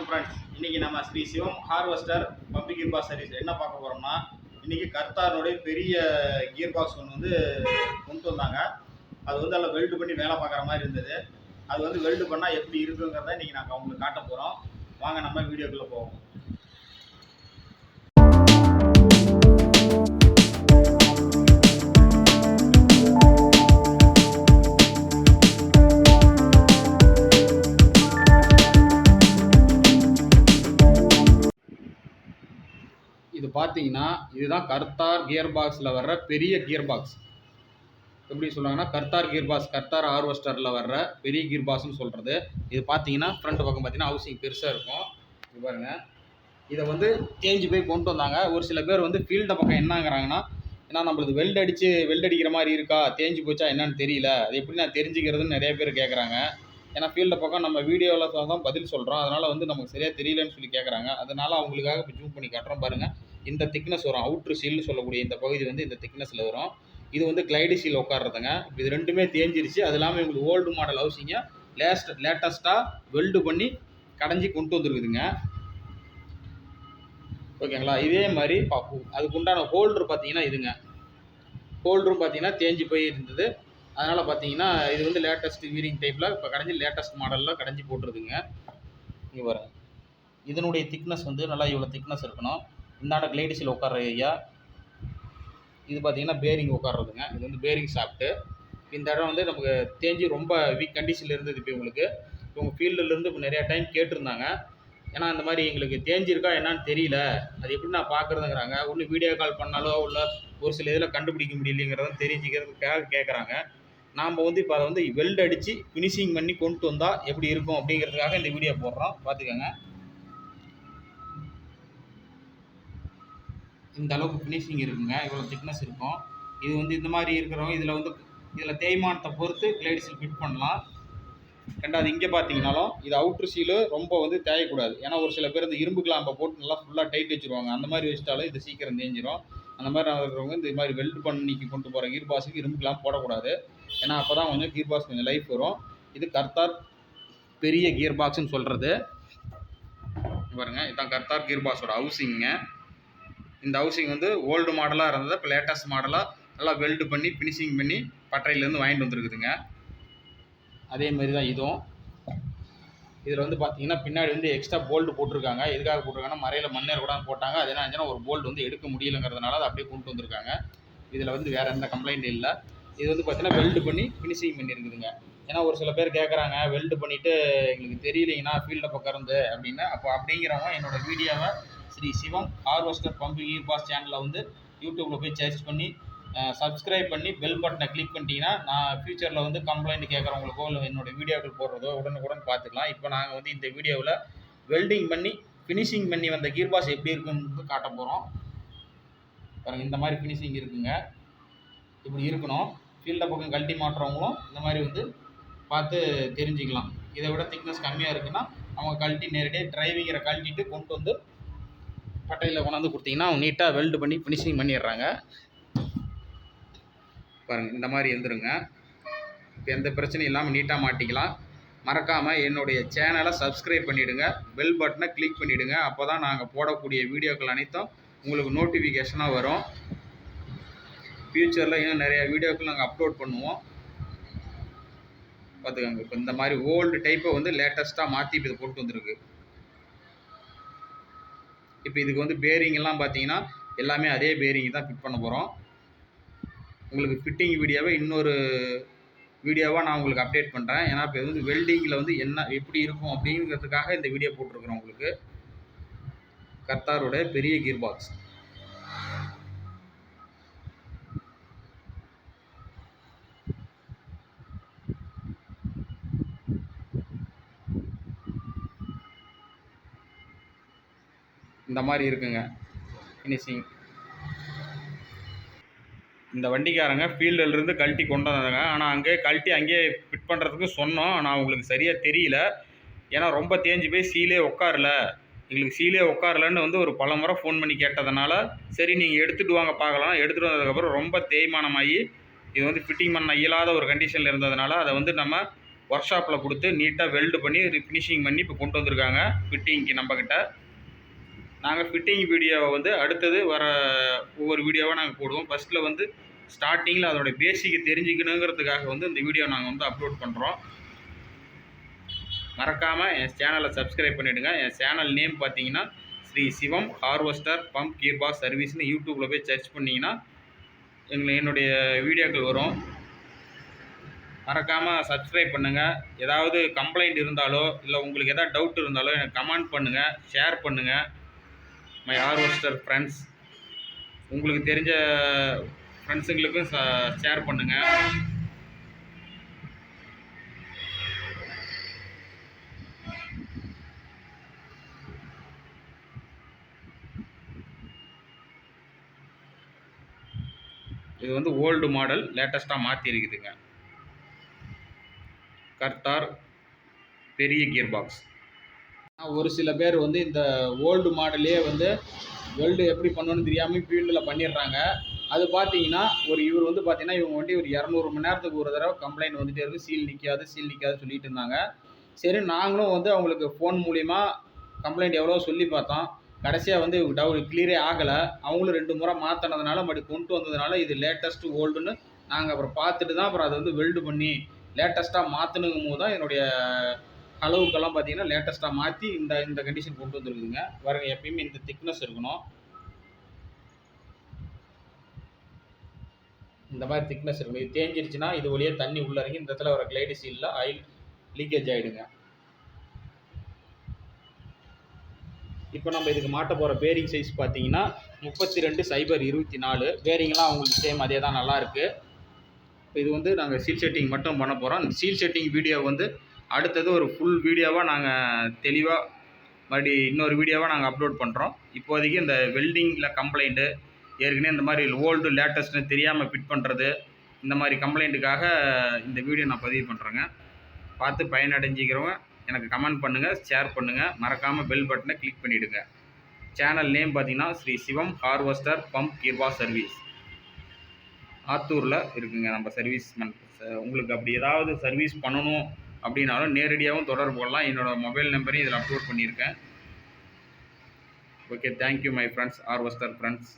வணக்கம் ஃப்ரெண்ட்ஸ் இன்னைக்கு நம்ம Sri Sivam harvester pump gear box service என்ன பார்க்க போறோம்னா இன்னைக்கு கர்த்தாருடைய பெரிய கியர் பாக்ஸ் ஒன்று வந்து கொண்டு வந்தாங்க. அது வந்து அதில் வெல்டு பண்ணி வேலை பார்க்குற மாதிரி இருந்தது. அது வந்து வெல்டு பண்ணால் எப்படி இருக்குங்கிறத இன்னைக்கு நாங்கள் அவங்களுக்கு காட்ட போகிறோம் வாங்க நம்ம வீடியோக்குள்ளே போவோம். பார்த்தீங்கன்னா இதுதான் கர்த்தார் கியர் பாக்ஸில் வர்ற பெரிய கியர் பாக்ஸ் எப்படி சொல்கிறாங்கன்னா கர்த்தார் கியர் பாக்ஸ் கர்த்தார் ஹார்வெஸ்டரில் வர்ற பெரிய கியர் பாக்ஸ்னு சொல்கிறது இது பார்த்தீங்கன்னா ஃப்ரண்ட் பக்கம் பார்த்தீங்கன்னா ஹவுசிங் பெருசாக இருக்கும். இது பாருங்கள் இதை வந்து தேஞ்சு போய் கொண்டு வந்தாங்க. ஒரு சில பேர் வந்து ஃபீல்டு பக்கம் என்னங்கிறாங்கன்னா ஏன்னா நம்மளுக்கு வெல்ட் அடித்து வெல்ட் அடிக்கிற மாதிரி இருக்கா? தேஞ்சு போச்சா? என்னன்னு தெரியல. அது எப்படி நான் தெரிஞ்சுக்கிறதுன்னு நிறைய பேர் கேட்குறாங்க ஏன்னா ஃபீல்டு பக்கம் நம்ம வீடியோவில் தான் பதில் சொல்கிறோம் அதனால் வந்து நமக்கு சரியாக தெரியலன்னு சொல்லி கேட்குறாங்க அதனால் அவங்களுக்காக இப்போ ஜூம் பண்ணி காட்டுறோம் பாருங்கள் இந்த திக்னஸ் வரும். அவுட்ரு சீல்னு சொல்லக்கூடிய இந்த பகுதி வந்து இந்த திக்னஸில் வரும். இது வந்து கிளைடு சீல் உட்காடுறதுங்க இது ரெண்டுமே தேஞ்சிருச்சு. அது இல்லாமல் உங்களுக்கு ஓல்டு மாடல் ஹவுசிங்க லேஸ்ட் லேட்டஸ்ட்டாக வெல்டு பண்ணி கடைஞ்சி கொண்டு வந்துருக்குதுங்க. ஓகேங்களா? இதே மாதிரி பா- அதுக்கு உண்டான ஹோல்டர் பார்த்தீங்கன்னா இதுங்க. ஹோல்டரும் பார்த்தீங்கன்னா தேஞ்சு போய் இருந்தது. அதனால் பார்த்தீங்கன்னா இது வந்து லேட்டஸ்ட் வீரிங் டைப்பில் இப்போ கடைஞ்சி லேட்டஸ்ட் மாடலில் கடைஞ்சி போட்டுருதுங்க இங்கே பாருங்கள் இதனுடைய திக்னஸ் வந்து நல்லா இவ்வளோ திக்னஸ் இருக்கணும். இந்தாண்ட கிளைடிஸில் உட்கார ஏரியா இது பார்த்தீங்கன்னா பேரிங் உட்கார்றதுங்க. இது வந்து பேரிங் ஷாஃப்ட்டு இந்த இடம் வந்து நமக்கு தேஞ்சு ரொம்ப வீக் கண்டிஷனில் இருந்தது இப்போ உங்களுக்கு இவங்க ஃபீல்டுலேருந்து இப்போ நிறையா டைம் கேட்டிருந்தாங்க. ஏன்னா இந்த மாதிரி எங்களுக்கு தேஞ்சிருக்கா என்னன்னு தெரியல. அது எப்படி நான் பார்க்குறதுங்கிறாங்க. ஒன்று வீடியோ கால் பண்ணாலோ இல்லை ஒரு சில இதில் கண்டுபிடிக்க முடியலைங்கிறத தெரிஞ்சுக்கிறதுக்காக கேட்குறாங்க. நாம் வந்து இப்போ அதை வந்து வெல்ட் அடித்து ஃபினிஷிங் பண்ணி கொண்டு வந்தால் எப்படி இருக்கும் அப்படிங்கிறதுக்காக இந்த வீடியோ போடுறோம். பார்த்துக்கோங்க. இந்த அளவுக்கு ஃபினிஷிங் இருக்குங்க. இவ்வளோ திக்னஸ் இருக்கும். இது வந்து இந்த மாதிரி இருக்கிறவங்க இதில் வந்து இதில் தேய்மானத்தை பொறுத்து கிளைடிஸில் ஃபிட் பண்ணலாம். ரெண்டாவது இங்கே பார்த்தீங்கனாலும் இது அவுட்ரு சீலு ரொம்ப வந்து தேயக்கூடாது. ஏன்னா ஒரு சில பேர் இந்த இரும்பு கிளாம்பை போட்டு நல்லா ஃபுல்லாக டைட் வச்சுருவாங்க. அந்த மாதிரி வச்சிட்டாலும் இது சீக்கிரம் தேஞ்சிரும். அந்த மாதிரி இருக்கிறவங்க இந்த மாதிரி வெல்ட் பண்ணிக்கு கொண்டு போகிற கீர் பாஸுக்கு இரும்பு கிளாம் போடக்கூடாது. ஏன்னா அப்போ தான் கொஞ்சம் கீர் பாஸ் கொஞ்சம் லைஃப் வரும். இது கர்த்தார் பெரிய கியர் பாக்ஸ்னு சொல்கிறது பாருங்க இதான் கர்த்தார் கீர் பாஸோட ஹவுசிங்க இந்த ஹவுசிங் வந்து ஓல்டு மாடலாக இருந்தது இப்போ லேட்டஸ்ட் மாடலாக நல்லா வெல்டு பண்ணி ஃபினிஷிங் பண்ணி பட்டறையிலேருந்து வாங்கிட்டு வந்துருக்குதுங்க. அதே மாதிரி தான் இதுவும். இதில் வந்து பார்த்தீங்கன்னா பின்னாடி வந்து எக்ஸ்ட்ரா போல்டு போட்டிருக்காங்க. எதுக்காக போட்டிருக்காங்கன்னா மறையில் மண்ணேர் கூட போட்டாங்க. அது என்ன ஆச்சுன்னா ஒரு போல்டு வந்து எடுக்க முடியலங்கிறதுனால அதை அப்படியே கொண்டு வந்திருக்காங்க. இதில் வந்து வேறு எந்த கம்ப்ளைண்ட் இல்லை. இது வந்து பார்த்தீங்கன்னா வெல்டு பண்ணி ஃபினிஷிங் பண்ணியிருக்குதுங்க ஏன்னா ஒரு சில பேர் கேட்குறாங்க வெல்டு பண்ணிவிட்டு எங்களுக்கு தெரியலைங்கன்னா ஃபீல்டை பக்கம் இருந்து அப்படின்னு. அப்போ அப்படிங்கிறவங்க என்னோட வீடியோவை Sri Sivam harvester pump gear box சேனலில் வந்து யூடியூப்பில் போய் சர்ச் பண்ணி சப்ஸ்கிரைப் பண்ணி பெல் பட்டனை கிளிக் பண்ணிட்டீங்கன்னா நான் ஃப்யூச்சரில் வந்து கம்ப்ளைண்ட் கேட்குறவங்களுக்கோ இல்லை என்னோட வீடியோக்கள் போடுறதோ உடனுக்குடன் பார்த்துக்கலாம். இப்போ நாங்கள் வந்து இந்த வீடியோவில் வெல்டிங் பண்ணி ஃபினிஷிங் பண்ணி வந்த கீர் பாஸ் எப்படி இருக்குன்னு காட்ட போகிறோம் பாருங்கள் இந்த மாதிரி ஃபினிஷிங் இருக்குங்க. இப்படி இருக்கணும். ஃபீல்டை பக்கம் கழட்டி மாட்டுறவங்களும் இந்த மாதிரி வந்து பார்த்து தெரிஞ்சுக்கலாம். இதை விட திக்னஸ் கம்மியாக இருக்குன்னா அவங்க கழட்டி நேரடியாக டிரைவிங்கரை கழட்டிட்டு கொண்டு வந்து பட்டையில் கொண்டாந்து கொடுத்தீங்கன்னா அவங்க நீட்டாக வெல்டு பண்ணி ஃபினிஷிங் பண்ணிடுறாங்க. பாருங்கள் இந்த மாதிரி இருந்துருங்க. இப்போ எந்த பிரச்சனையும் இல்லாமல் நீட்டாக மாட்டிக்கலாம். மறக்காமல் என்னுடைய சேனலை சப்ஸ்கிரைப் பண்ணிவிடுங்க பெல் பட்டனை கிளிக் பண்ணிவிடுங்க அப்போ தான் நாங்கள் போடக்கூடிய வீடியோக்கள் அனைத்தும் உங்களுக்கு நோட்டிஃபிகேஷனாக வரும். ஃப்யூச்சரில் இன்னும் நிறையா வீடியோக்கள் நாங்கள் அப்லோட் பண்ணுவோம். பார்த்துக்கோங்க இப்போ இந்த மாதிரி ஓல்டு டைப்பை வந்து லேட்டஸ்ட்டாக மாற்றி இப்போ இது கொண்டு வந்திருக்கு. இப்போ இதுக்கு வந்து பேரிங்கெல்லாம் பார்த்தீங்கன்னா எல்லாமே அதே பேரிங் தான் ஃபிட் பண்ண போகிறோம் உங்களுக்கு ஃபிட்டிங் வீடியோவை இன்னொரு வீடியோவாக நான் உங்களுக்கு அப்டேட் பண்ணுறேன் ஏன்னா இப்போ வந்து வெல்டிங்கில் வந்து என்ன எப்படி இருக்கும் அப்படிங்கிறதுக்காக இந்த வீடியோ போட்டிருக்கிறோம் உங்களுக்கு. கர்த்தாரோட பெரிய கீர் பாக்ஸ் இந்த மாதிரி இருக்குங்க. ஃபினிஷிங் இந்த வண்டிக்காரங்க ஃபீல்டிலிருந்து கழட்டி கொண்டு வந்தாங்க. ஆனால் அங்கேயே கழட்டி அங்கேயே ஃபிட் பண்ணுறதுக்கு சொன்னோம். ஆனால் அவங்களுக்கு சரியாக தெரியல. ஏன்னா ரொம்ப தேஞ்சு போய் சீலே உட்காரல. எங்களுக்கு சீலே உட்காரலன்னு வந்து ஒரு பல முறை ஃபோன் பண்ணி கேட்டதுனால சரி நீங்கள் எடுத்துகிட்டு வாங்க பார்க்கலாம். எடுத்துகிட்டு வந்ததுக்கப்புறம் ரொம்ப தேய்மானமாகி இது வந்து ஃபிட்டிங் பண்ண இயலாத ஒரு கண்டிஷனில் இருந்ததுனால அதை வந்து நம்ம ஒர்க் ஷாப்பில் கொடுத்து நீட்டாக வெல்டு பண்ணி ஃபினிஷிங் பண்ணி இப்போ கொண்டு வந்திருக்காங்க ஃபிட்டிங்க்கு நம்மக்கிட்ட நாங்கள் ஃபிட்டிங் வீடியோவை வந்து அடுத்தது வர ஒவ்வொரு வீடியோவாக நாங்கள் போடுவோம். ஃபஸ்ட்டில் வந்து ஸ்டார்டிங்கில் அதோடைய பேசிக்கை தெரிஞ்சுக்கணுங்கிறதுக்காக வந்து இந்த வீடியோ நாங்கள் வந்து அப்லோட் பண்ணுறோம் மறக்காமல் என் சேனலை சப்ஸ்கிரைப் பண்ணிவிடுங்க என் சேனல் நேம் பார்த்தீங்கன்னா ஸ்ரீ சிவம் ஹார்வெஸ்டர் பம்ப் கீர்பா சர்வீஸ்னு யூடியூப்பில் போய் சர்ச் பண்ணிங்கன்னா எங்களை என்னுடைய வீடியோக்கள் வரும். மறக்காமல் சப்ஸ்கிரைப் பண்ணுங்கள் ஏதாவது கம்ப்ளைண்ட் இருந்தாலோ இல்லை உங்களுக்கு எதாவது டவுட் இருந்தாலோ எனக்கு கமெண்ட் பண்ணுங்கள் ஷேர் பண்ணுங்கள் மை ஹார்வெஸ்டர் ஃப்ரெண்ட்ஸ் உங்களுக்கு தெரிஞ்ச ஃப்ரெண்ட்ஸுங்களுக்கும் ஷேர் பண்ணுங்கள் இது வந்து ஓல்டு மாடல் லேட்டஸ்ட்டாக மாற்றிருக்குதுங்க கர்த்தார் பெரிய கியர் பாக்ஸ் ஒரு சில பேர் வந்து இந்த ஓல்டு மாடலே வந்து வெல்டு எப்படி பண்ணணும்னு தெரியாமல் ஃபீல்டில் பண்ணிடுறாங்க. அது பார்த்தீங்கன்னா ஒரு இவர் வந்து பார்த்தீங்கன்னா இவங்க வண்டி ஒரு இரநூறு மணி நேரத்துக்கு ஒரு தடவை கம்ப்ளைண்ட் வந்துட்டே இருக்குது சீல் நிற்காது சீல் நிற்காது சொல்லிட்டு இருந்தாங்க. சரி நாங்களும் வந்து அவங்களுக்கு ஃபோன் மூலிமா கம்ப்ளைண்ட் எவ்வளோ சொல்லி பார்த்தோம். கடைசியாக வந்து டவு கிளியரே ஆகலை. அவங்களும் ரெண்டு முறை மாற்றினதுனால மறுபடி கொண்டு வந்ததுனால இது லேட்டஸ்ட் ஓல்டுன்னு நாங்கள் அப்புறம் பார்த்துட்டு தான் அப்புறம் அதை வந்து வெல்டு பண்ணி லேட்டஸ்ட்டாக மாற்றணுங்கும் போது தான் என்னுடைய அளவுக்கெல்லாம் பார்த்தீங்கன்னா லேட்டஸ்ட்டாக மாற்றி இந்த இந்த கண்டிஷன் கொண்டு வந்துருக்குதுங்க. வர எப்பயுமே இந்த திக்னஸ் இருக்கணும். இந்த மாதிரி திக்னஸ் இருக்கணும். இது தேஞ்சிருச்சுன்னா இது வழியாக தண்ணி உள்ள இறங்கி இந்த இடத்துல வர கிளைடு சீலில் ஆயில் லீக்கேஜ் ஆகிடுங்க இப்போ நம்ம இதுக்கு மாட்ட போகிற பேரிங் சைஸ் பார்த்தீங்கன்னா முப்பத்தி ரெண்டு சைபர் இருபத்தி நாலு பேரிங்லாம் அவங்களுக்கு சேம் அதே தான் நல்லாயிருக்கு இப்போ இது வந்து நாங்கள் சீல் செட்டிங் மட்டும் பண்ண போகிறோம் சீல் செட்டிங் வீடியோ வந்து அடுத்தது ஒரு ஃபுல் வீடியோவாக நாங்கள் தெளிவாக மறுபடி இன்னொரு வீடியோவாக நாங்கள் அப்லோட் பண்ணுறோம் இப்போதைக்கு இந்த வெல்டிங்கில் கம்ப்ளைண்ட்டு ஏற்கனவே இந்த மாதிரி ஓல்டு லேட்டஸ்ட்னு தெரியாமல் ஃபிட் பண்ணுறது இந்த மாதிரி கம்ப்ளைண்ட்டுக்காக இந்த வீடியோ நான் பதிவு பண்ணுறேங்க பார்த்து பயனடைஞ்சிக்கிறவங்க எனக்கு கமெண்ட் பண்ணுங்கள் ஷேர் பண்ணுங்கள் மறக்காமல் பெல் பட்டனை கிளிக் பண்ணிவிடுங்க சேனல் நேம் பார்த்தீங்கன்னா ஸ்ரீ சிவம் ஹார்வஸ்டர் பம்ப் கிர்வா சர்வீஸ் ஆத்தூரில் இருக்குங்க நம்ம சர்வீஸ் உங்களுக்கு அப்படி ஏதாவது சர்வீஸ் பண்ணணும் அப்படின்னாலும் நேரடியாகவும் தொடர்பு கொள்ளலாம் என்னோடய மொபைல் நம்பரையும் இதில் அப்லோட் பண்ணியிருக்கேன். Okay thank you my friends harvester friends